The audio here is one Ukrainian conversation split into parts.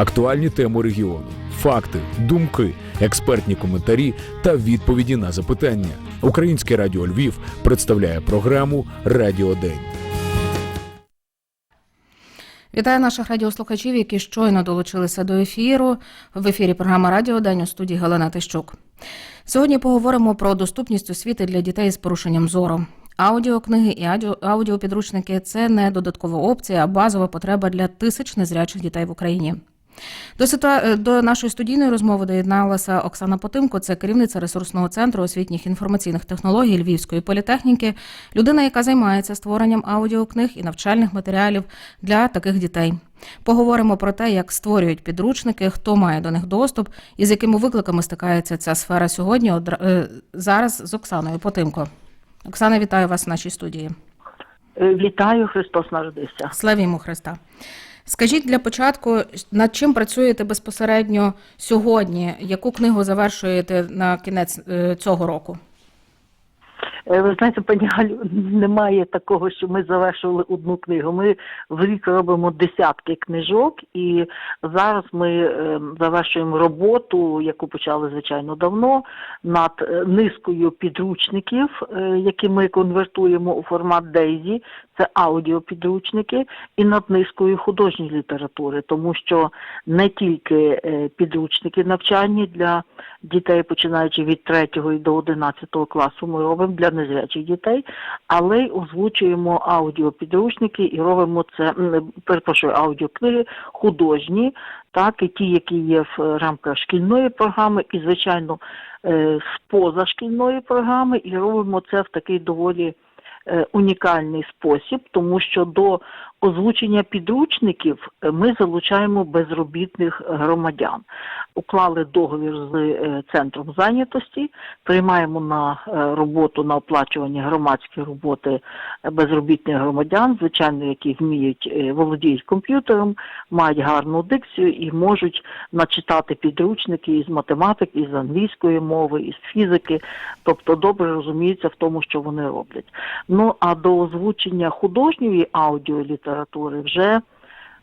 актуальні теми регіону, факти, думки, експертні коментарі та відповіді на запитання. Українське радіо Львів представляє програму Радіодень. Вітаю наших радіослухачів, які щойно долучилися до ефіру. В ефірі програма Радіо День у студії Галина Тищук. Сьогодні поговоримо про доступність освіти для дітей з порушенням зору. Аудіокниги і аудіо- аудіопідручники це не додаткова опція, а базова потреба для тисяч незрячих дітей в Україні. До ситуа... е, до нашої студійної розмови доєдналася Оксана Потимко, це керівниця ресурсного центру освітніх інформаційних технологій Львівської політехніки, людина, яка займається створенням аудіокниг і навчальних матеріалів для таких дітей. Поговоримо про те, як створюють підручники, хто має до них доступ і з якими викликами стикається ця сфера сьогодні. Е, Зараз з Оксаною Потимко. Оксана, вітаю вас в нашій студії. Е, Вітаю, Христос народився. Славімо Христа. Скажіть для початку, над чим працюєте безпосередньо сьогодні? Яку книгу завершуєте на кінець е, цього року? Е, Ви знаєте, пані Галю, немає такого, що ми завершили одну книгу. Ми в рік робимо десятки книжок, і зараз ми е, завершуємо роботу, яку почали звичайно давно, над е, низкою підручників, які ми конвертуємо у формат Дейзі. Це аудіопідручники, і над низкою художньої літератури, тому що не тільки підручники навчальні для дітей, починаючи від 3 до 11 класу, ми робимо для незрячих дітей, але й озвучуємо аудіопідручники і робимо це, перепрошую, аудіокниги художні, так, і ті, які є в рамках шкільної програми, і, звичайно, е, з позашкільної програми, і робимо це в такий доволі е, унікальний спосіб, тому що до озвучення підручників ми залучаємо безробітних громадян. Уклали договір з е, центром зайнятості, приймаємо на е, роботу на оплачування громадські роботи безробітних громадян, звичайно, які вміють е, володіють комп'ютером, мають гарну дикцію і можуть начитати підручники із математики, із англійської мови, із фізики, тобто добре розуміються в тому, що вони роблять. Ну а до озвучення художньої аудіолітератури вже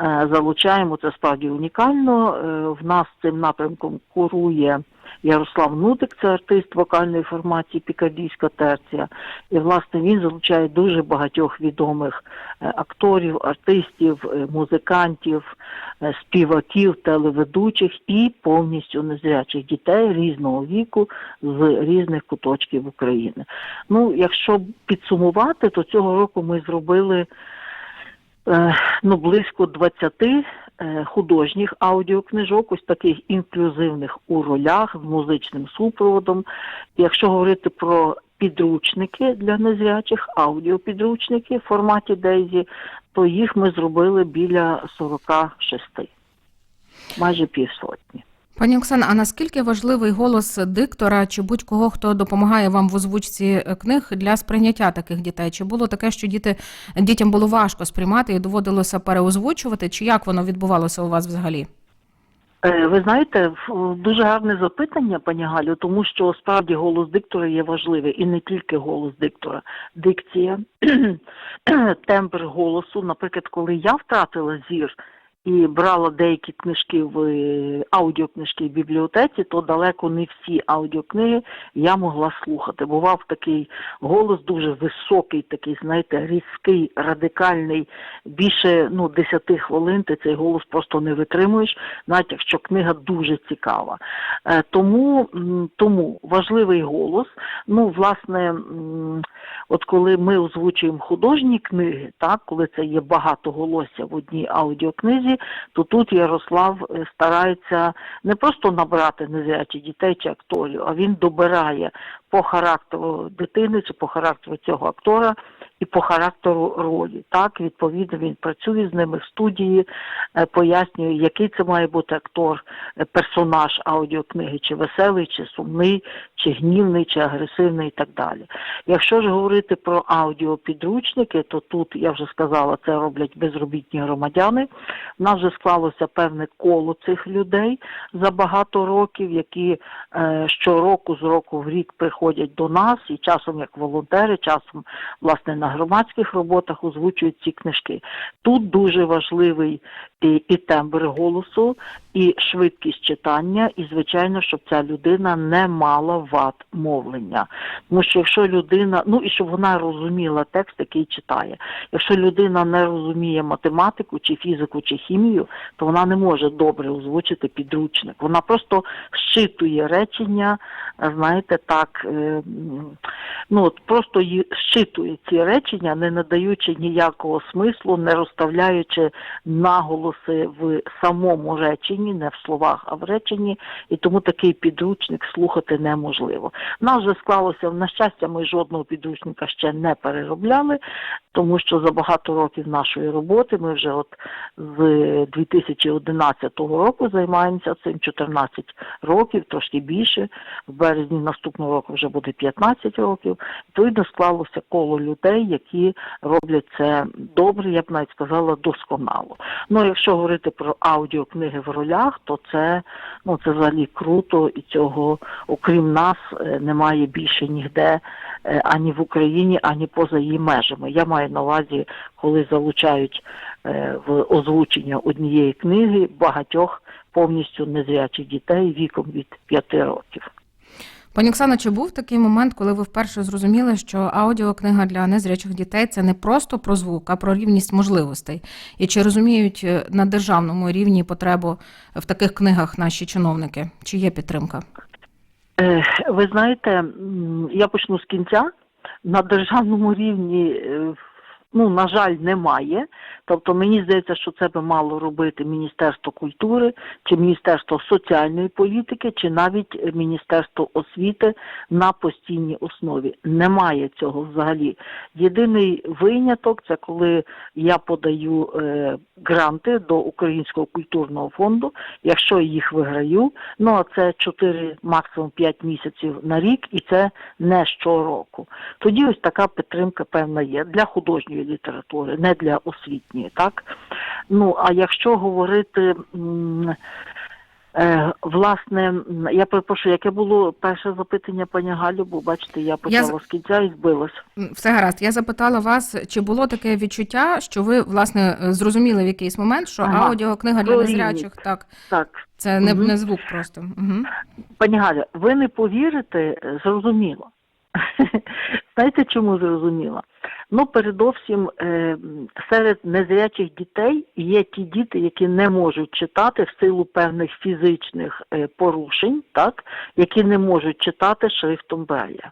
е, залучаємо це справді унікально. Е, в нас цим напрямком курує Ярослав Нутик, це артист вокальної формації Пікардійська терція. І власне він залучає дуже багатьох відомих е, акторів, артистів, музикантів, співаків, телеведучих і повністю незрячих дітей різного віку з різних куточків України. Ну, якщо підсумувати, то цього року ми зробили ну, близько 20 е, художніх аудіокнижок, ось таких інклюзивних у ролях з музичним супроводом. Якщо говорити про підручники для незрячих, аудіопідручники в форматі Дейзі, то їх ми зробили біля 46, майже півсотні. Пані Оксана, а наскільки важливий голос диктора чи будь-кого, хто допомагає вам в озвучці е, книг для сприйняття таких дітей? Чи було таке, що діти дітям було важко сприймати і доводилося переозвучувати? Чи як воно відбувалося у вас взагалі? Е, Ви знаєте, дуже гарне запитання, пані Галю, тому що справді голос диктора є важливий, і не тільки голос диктора, дикція, тембр голосу. Наприклад, коли я втратила зір і брала деякі книжки в е, аудіокнижки в бібліотеці, то далеко не всі аудіокниги я могла слухати. Бував такий голос дуже високий, такий, знаєте, різкий, радикальний. Більше ну 10 хвилин ти цей голос просто не витримуєш, навіть якщо книга дуже цікава. Е, Тому, тому важливий голос. Ну, власне, от коли ми озвучуємо художні книги, так, коли це є багато голосся в одній аудіокнизі, то тут Ярослав е, старається не просто набрати незрячих дітей чи акторів, а він добирає по характеру дитини чи по характеру цього актора і по характеру ролі. Так, відповідно, він працює з ними в студії, е, пояснює, який це має бути актор, е, персонаж аудіокниги, чи веселий, чи сумний, чи гнівний, чи агресивний і так далі. Якщо ж говорити про аудіопідручники, то тут я вже сказала, це роблять безробітні громадяни. Нас вже склалося певне коло цих людей за багато років, які е, щороку з року в рік приходять до нас і часом як волонтери, часом власне на громадських роботах озвучують ці книжки. Тут дуже важливий і, і тембр голосу, і швидкість читання, і звичайно, щоб ця людина не мала вад мовлення. Тому що якщо людина, ну і щоб вона розуміла текст, який читає. Якщо людина не розуміє математику, чи фізику, чи хімію, то вона не може добре озвучити підручник. Вона просто щитує речення, знаєте, так, е, ну от просто щитує ці речення, не надаючи ніякого смислу, не розставляючи наголоси в самому реченні, не в словах, а в реченні, і тому такий підручник слухати неможливо. Нас вже склалося на щастя, ми жодного підручника ще не переробляли, тому що за багато років нашої роботи ми вже от з 2011 року займаємося цим 14 років, трошки більше. В березні наступного року вже буде 15 років. Відповідно, склалося коло людей, які роблять це добре, я б навіть сказала, досконало. Ну, якщо говорити про аудіокниги в ролях, то це ну це взагалі круто, і цього, окрім нас, е, немає більше ніде е, ані в Україні, ані поза її межами. Я маю на увазі, коли залучають е, в озвучення однієї книги багатьох повністю незрячих дітей віком від 5 років. Пані Оксано, чи був такий момент, коли ви вперше зрозуміли, що аудіокнига для незрячих дітей це не просто про звук, а про рівність можливостей? І чи розуміють е, на державному рівні потребу в таких книгах наші чиновники? Чи є підтримка? Е, Ви знаєте, я почну з кінця. На державному рівні, е, ну, на жаль, немає. Тобто мені здається, що це би мало робити Міністерство культури, чи Міністерство соціальної політики, чи навіть Міністерство освіти на постійній основі. Немає цього взагалі. Єдиний виняток це коли я подаю е, гранти до Українського культурного фонду. Якщо їх виграю, ну а це 4, максимум 5 місяців на рік, і це не щороку. Тоді ось така підтримка певна є для художньої літератури, не для освітньої, так? Ну а якщо говорити. Е, власне, я перепрошую, яке було перше запитання пані Галю, бо бачите, я почала з- з кінця і збилась. Все гаразд. Я запитала вас, чи було таке відчуття, що ви власне е, зрозуміли в якийсь момент, що Ага. аудіокнига для незрячих так Так, це не, Мгм. не звук просто. Угу. Пані Галя, ви не повірите, зрозуміло. Знаєте, чому зрозуміло? Ну, передовсім е, серед незрячих дітей є ті діти, які не можуть читати в силу певних фізичних е, порушень, так, які не можуть читати шрифтом Брайля.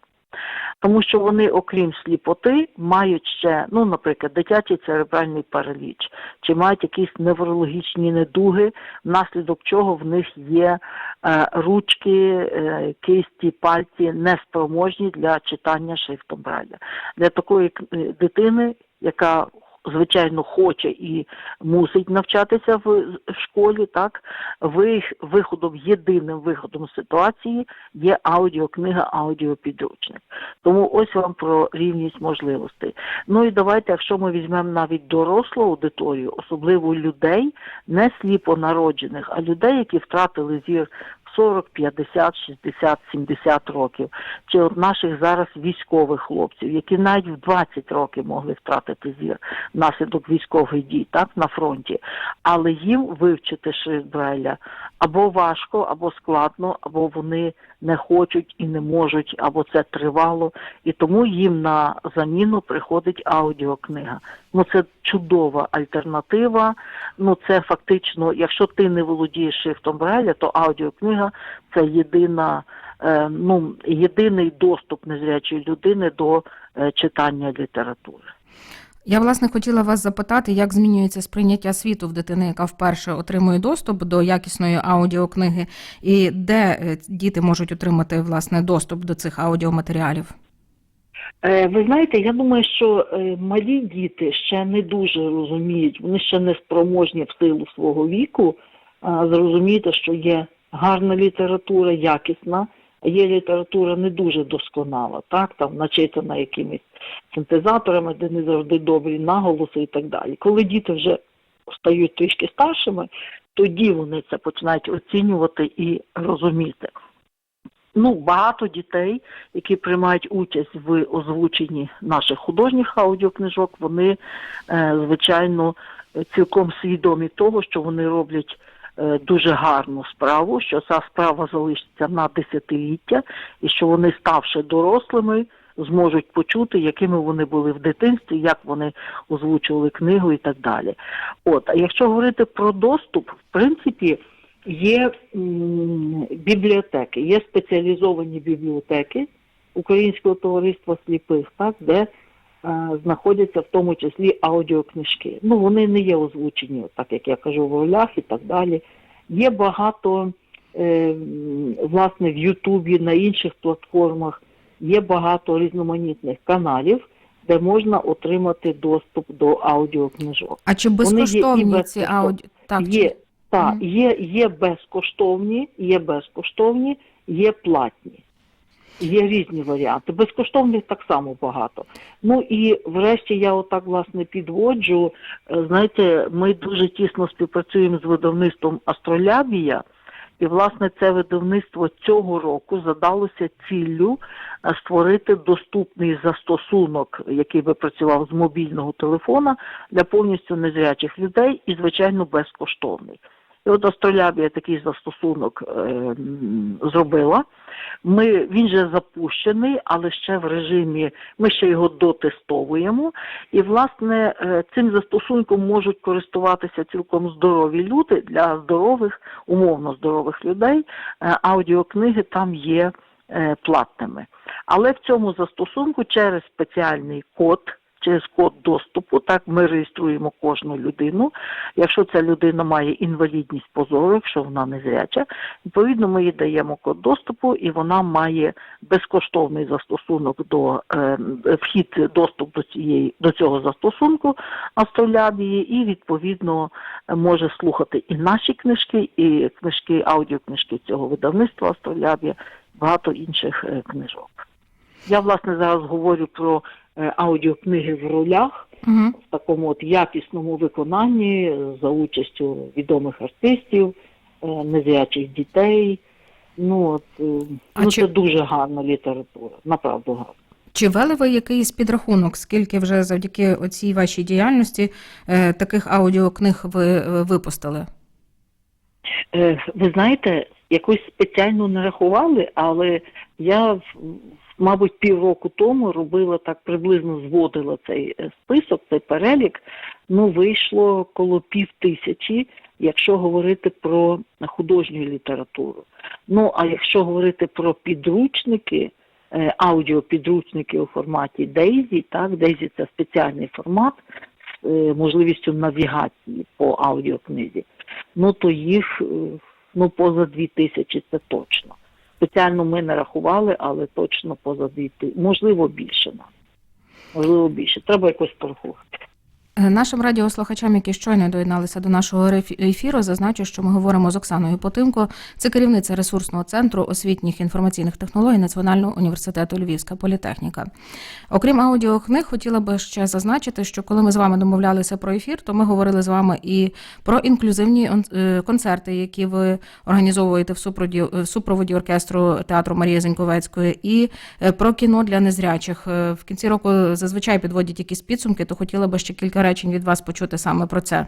Тому що вони, окрім сліпоти, мають ще, ну, наприклад, дитячий церебральний параліч, чи мають якісь неврологічні недуги, внаслідок чого в них є е, ручки, е, кисті, пальці неспроможні для читання шрифтом Брайля. Для такої е, дитини, яка звичайно хоче і мусить навчатися в школі, так виходом, єдиним виходом ситуації є аудіокнига, аудіопідручник. Тому ось вам про рівність можливостей. Ну і давайте, якщо ми візьмемо навіть дорослу аудиторію, особливо людей, не сліпо народжених, а людей, які втратили зір 40, 50, 60, 70 років, чи от наших зараз військових хлопців, які навіть в 20 років могли втратити зір внаслідок військових дій, так на фронті, але їм вивчити шрифт Брайля або важко, або складно, або вони не хочуть і не можуть, або це тривало, і тому їм на заміну приходить аудіокнига. Ну це чудова альтернатива. Ну це фактично, якщо ти не володієш шрифтом Брайля, то аудіокнига це єдина. е, Ну, єдиний доступ незрячої людини до е, читання літератури. Я власне хотіла вас запитати, як змінюється сприйняття світу в дитини, яка вперше отримує доступ до якісної аудіокниги, і де е, діти можуть отримати власне доступ до цих аудіоматеріалів? Е, Ви знаєте, я думаю, що е, малі діти ще не дуже розуміють, вони ще не спроможні в силу свого віку зрозуміти, що є гарна література, якісна, є література не дуже досконала, так, там начитана якимись синтезаторами, де не завжди добрі наголоси і так далі. Коли діти вже стають трішки старшими, тоді вони це починають оцінювати і розуміти. Ну, багато дітей, які приймають участь в озвученні наших художніх аудіокнижок, вони, е, звичайно, цілком свідомі того, що вони роблять дуже гарну справу, що ця справа залишиться на десятиліття, і що вони, ставши дорослими, зможуть почути, якими вони були в дитинстві, як вони озвучували книгу і так далі. От, а якщо говорити про доступ, в принципі, є бібліотеки, є спеціалізовані бібліотеки Українського товариства сліпих, так, де е, знаходяться в тому числі аудіокнижки. Ну, вони не є озвучені, так як я кажу, в ролях і так далі. Є багато, е, власне, в Ютубі, на інших платформах, є багато різноманітних каналів, де можна отримати доступ до аудіокнижок. А чи Вони є безкоштовні ці безкоштовні. аудіо? Так, чи- Є, та, Мгм. є, є безкоштовні, є безкоштовні, є платні. Є різні варіанти. Безкоштовних так само багато. Ну і врешті я отак власне підводжу. Е, Знаєте, ми дуже тісно співпрацюємо з видавництвом Астролябія, і власне це видавництво цього року задалося ціллю е, створити доступний застосунок, який би працював з мобільного телефона для повністю незрячих людей і, звичайно, безкоштовний. І от Астролябія такий застосунок е, зробила. Ми, він же запущений, але ще в режимі, ми ще його дотестовуємо. І, власне, е, цим застосунком можуть користуватися цілком здорові люди для здорових, умовно здорових людей. Е, Аудіокниги там є е, платними. Але в цьому застосунку через спеціальний код, через код доступу, так ми реєструємо кожну людину. Якщо ця людина має інвалідність по зору, якщо вона незряча, відповідно ми їй даємо код доступу, і вона має безкоштовний застосунок до е, вхід, доступ до цієї до цього застосунку Астролябії, і відповідно може слухати і наші книжки, і книжки, аудіокнижки цього видавництва Астролябія, багато інших е, книжок. Я власне зараз говорю про аудіокниги в ролях Мгм. в такому от якісному виконанні е, за участю відомих артистів, е, незрячих дітей. Ну от е, А ну, чи- це дуже гарна література, направду гарна. Чи вели ви якийсь підрахунок, скільки вже завдяки оцій вашій діяльності е, таких аудіокниг ви е, випустили? Е, Ви знаєте, якось спеціально не рахували, але я, мабуть, півроку тому робила так, приблизно зводила цей е, список, цей перелік. Ну, вийшло коло пів тисячі, якщо говорити про художню літературу. Ну, а якщо говорити про підручники, е, аудіопідручники у форматі Дейзі, так, Дейзі це спеціальний формат з е, можливістю навігації по аудіокнизі ну то їх ну поза дві тисячі це точно. Спеціально ми не рахували, але точно поза дві. Можливо, більше нам. Можливо, більше. Треба якось порахувати. Е, Нашим радіослухачам, які щойно доєдналися до нашого ефіру, зазначу, що ми говоримо з Оксаною Потимко, це керівниця ресурсного центру освітніх інформаційних технологій Національного університету Львівська політехніка. Окрім аудіокниг, хотіла би ще зазначити, що коли ми з вами домовлялися про ефір, то ми говорили з вами і про інклюзивні е, концерти, які ви організовуєте в супроводі, в супроводі оркестру театру Марії Зеньковецької, і е, про кіно для незрячих. В кінці року зазвичай підводять якісь підсумки, то хотіла би ще кілька речень від вас почути саме про це.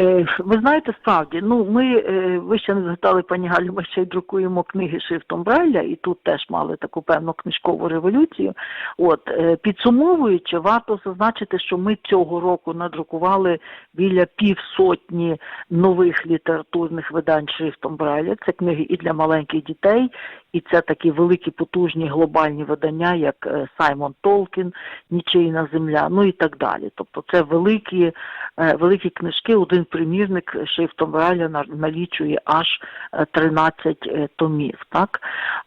Е, Ви знаєте, справді, ну ми е, ви ще не згадали, пані Галю, ми ще й друкуємо книги шрифтом Брайля, і тут теж мали таку певну книжкову революцію. От е, підсумовуючи, варто зазначити, що ми цього року надрукували біля півсотні нових літературних видань шрифтом Брайля. Це книги і для маленьких дітей, і це такі великі потужні глобальні видання, як е, Саймон Толкін, Нічийна земля, ну і так далі. Тобто це великі, е, великі книжки. Один примірник шрифтом Брайля на- налічує аж е, 13 е, томів. Так,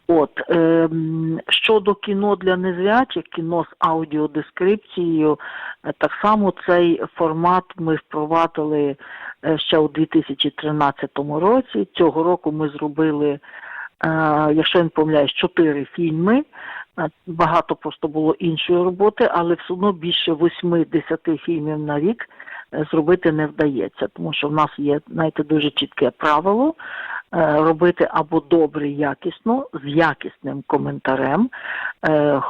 от ем, щодо кіно для незрячих, кіно з аудіодескрипцією, так само цей формат ми впровадили ще у 2013 році. Цього року ми зробили якщо я не помиляюсь, чотири фільми. Е, Багато просто було іншої роботи, але все одно більше 8-10 фільмів на рік е, зробити не вдається, тому що в нас є, знаєте, дуже чітке правило е, робити або добре, якісно, з якісним коментарем, е,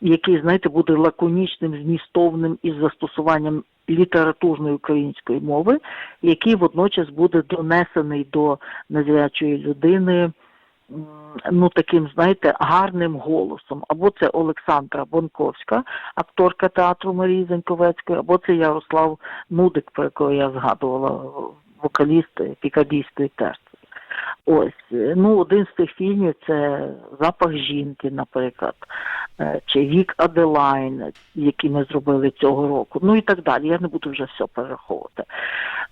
який, знаєте, буде лаконічним, змістовним із застосуванням літературної української мови, який водночас буде донесений до незрячої людини. Ну, таким, знаєте, гарним голосом. Або це Олександра Бонковська, акторка театру Марії Зеньковецької, або це Ярослав Нудик, про якого я згадувала, вокаліст пікадійської терції. Ось, е, ну, один з цих фільмів це Запах жінки, наприклад, е, чи Вік Аделайн, який ми зробили цього року, ну і так далі. Я не буду вже все перераховувати.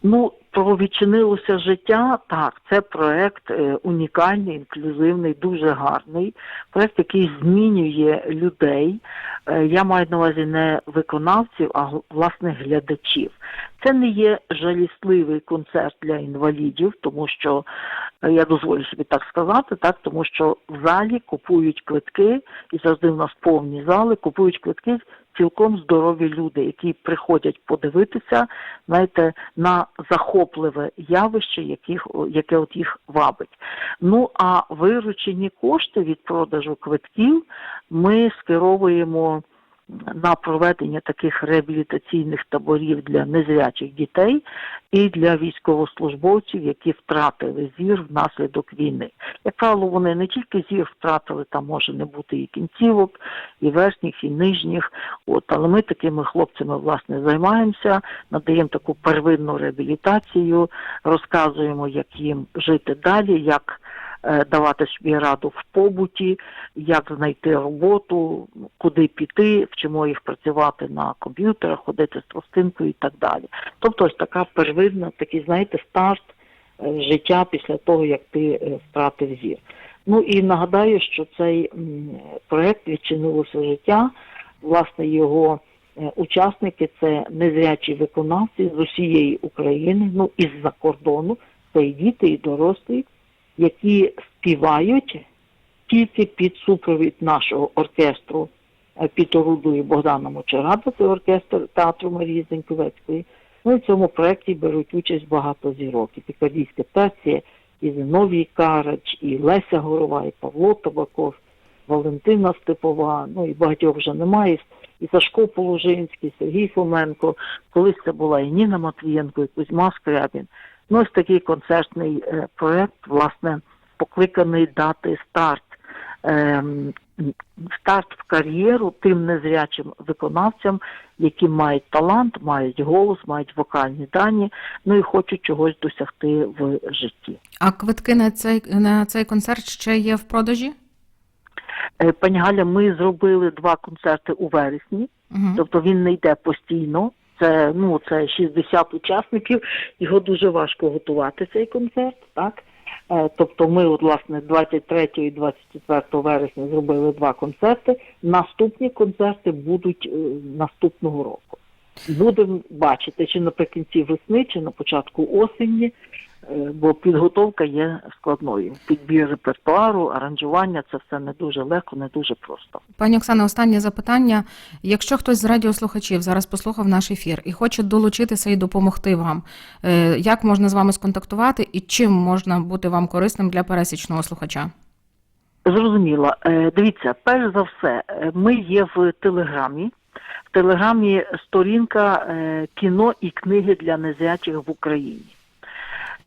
Ну, про відчинилося життя. Так, це проект е, унікальний, інклюзивний, дуже гарний. Проект, який змінює людей. Е, я маю на увазі не виконавців, а власне глядачів. Це не є жалісливий концерт для інвалідів, тому що е, я дозволю собі так сказати, так тому що в залі купують квитки, і завжди в нас повні зали, купують квитки цілком здорові люди, які приходять подивитися, знаєте, на захопливе явище, яких, яке от їх вабить. Ну а виручені кошти від продажу квитків ми скеровуємо на проведення таких реабілітаційних таборів для незрячих дітей і для військовослужбовців, які втратили зір внаслідок війни. Як правило, вони не тільки зір втратили, там може не бути і кінцівок, і верхніх, і нижніх. От, але ми такими хлопцями власне займаємося, надаємо таку первинну реабілітацію, розказуємо, як їм жити далі, як давати собі раду в побуті, як знайти роботу, куди піти, вчимо їх працювати на комп'ютерах, ходити з тростинкою і так далі. Тобто ось така первинна, такий, знаєте, старт е, життя після того, як ти е, втратив зір. Ну і нагадаю, що цей проект відчинилося життя, власне, його е, учасники це незрячі виконавці з усієї України, ну і з-за кордону, це і діти, і дорослі, які співають тільки під супровід нашого оркестру е, під орудою Богдана Мочерада, це оркестр театру Марії Зеньковецької. Ну і в цьому проєкті беруть участь багато зірок. І Пікардійська терція, і Зиновій Карач, і Леся Горова, і Павло Табаков, Валентина Степова, ну і багатьох вже немає. І Сашко Положинський, Сергій Фоменко, колись це була і Ніна Матвієнко, і Кузьма Скрябін. Ну, ось такий концертний е, проект, власне, покликаний дати старт. ем, Старт в кар'єру тим незрячим виконавцям, які мають талант, мають голос, мають вокальні дані, ну і хочуть чогось досягти в житті. А квитки на цей на цей концерт ще є в продажі? Е, Пані Галя, ми зробили два концерти у вересні, Угу. тобто він не йде постійно. Це ну це 60 учасників. Його дуже важко готувати цей концерт. Так Е, тобто, ми, от власне, 23 і 24 вересня зробили два концерти. Наступні концерти будуть е, наступного року. Будемо бачити, чи наприкінці весни, чи на початку осені, бо підготовка є складною. Підбір репертуару, аранжування це все не дуже легко, не дуже просто. Пані Оксана, останнє запитання. Якщо хтось з радіослухачів зараз послухав наш ефір і хоче долучитися і допомогти вам, е, як можна з вами сконтактувати і чим можна бути вам корисним для пересічного слухача? Зрозуміло. Е, Дивіться, перш за все, е, ми є в Телеграмі. В Телеграмі сторінка е, кіно і книги для незрячих в Україні.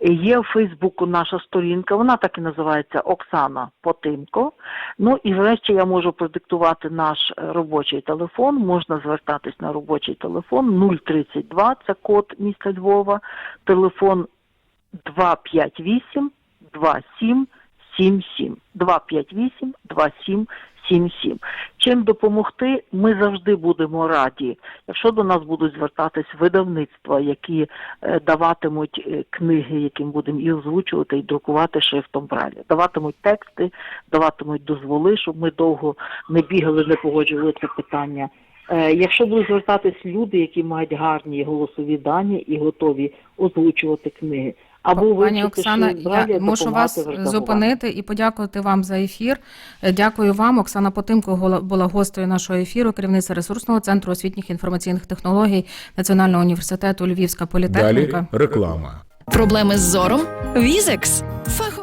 Є в Фейсбуку наша сторінка, вона так і називається Оксана Потимко. Ну і врешті я можу продиктувати наш е, робочий телефон. Можна звертатись на робочий телефон 032, це код міста Львова, телефон 258 27 77 258 2777. Чим допомогти, ми завжди будемо раді. Якщо до нас будуть звертатись видавництва, які е, даватимуть е, книги, яким будемо і озвучувати, і друкувати шрифтом Брайля, даватимуть тексти, даватимуть дозволи, щоб ми довго не бігали, не погоджували це питання. Е, Якщо будуть звертатись люди, які мають гарні голосові дані і готові озвучувати книги, або Пані Оксана, я мушу вас зупинити і подякувати вам за ефір. Е, Дякую вам. Оксана Потимко гола- була гостею нашого ефіру, керівниця ресурсного центру освітніх інформаційних технологій Національного університету Львівська політехніка. Далі реклама. Проблеми з зором? Візекс. Фахові